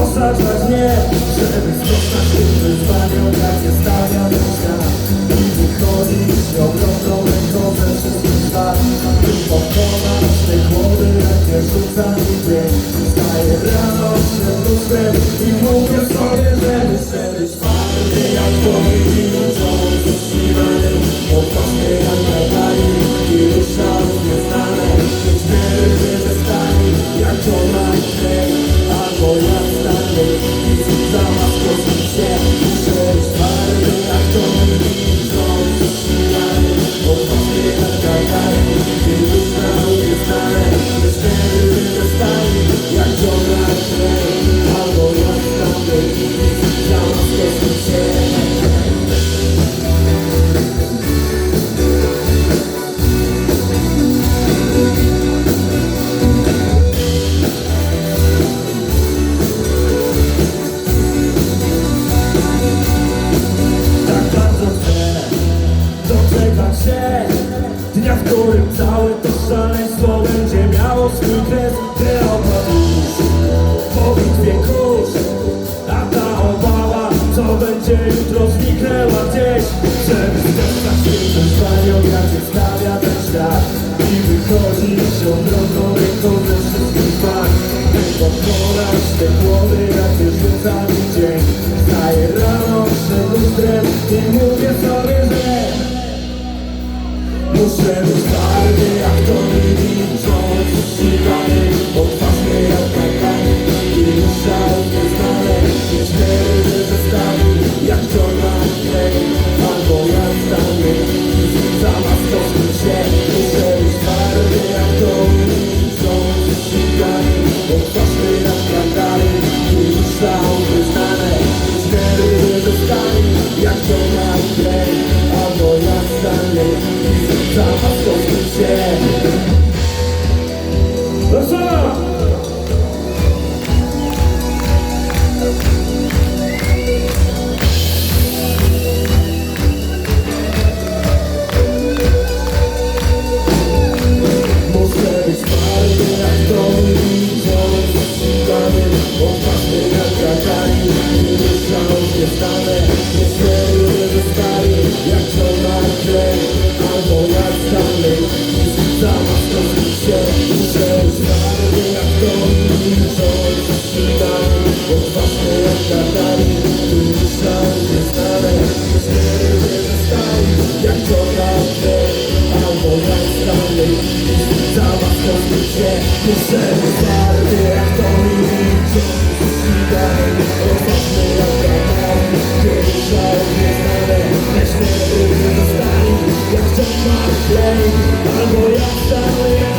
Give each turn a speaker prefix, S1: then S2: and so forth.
S1: otaczać mnie Żeby sprostać tym wyzwaniom, jakie stawia ten świat I wychodzić ogromną ręką ze wszystkich zwarć By pokonać te chłody, jakie rzuca mi dzień Wstaję rano przed lustrem i mówię sobie, że być twardy Jak twoje czoło zaśliwany Odważny jak nadali i ruszam w nieznane. Wiele, że zostali jak ona i krew Albo jak stary i zamiast prosić którym całe to szaleństwo będzie miało swój kres. Leopard już po bitwie kurz A ta obawa, co będzie jutro zniknęła gdzieś. Żeby spotkać się z wyzwaniem, jakie stawia ten świat. I wychodzić ogromną ręką ze wszystkich walk By pokonać te głowy, jakie rzuca mi dzień. Staję rano przed lustrem i mówię and stop. Być twardy jak to milcząc Siwany, odważny jak kakani I ruszał nieznane wielu, że zostali jak to na klej Albo jak I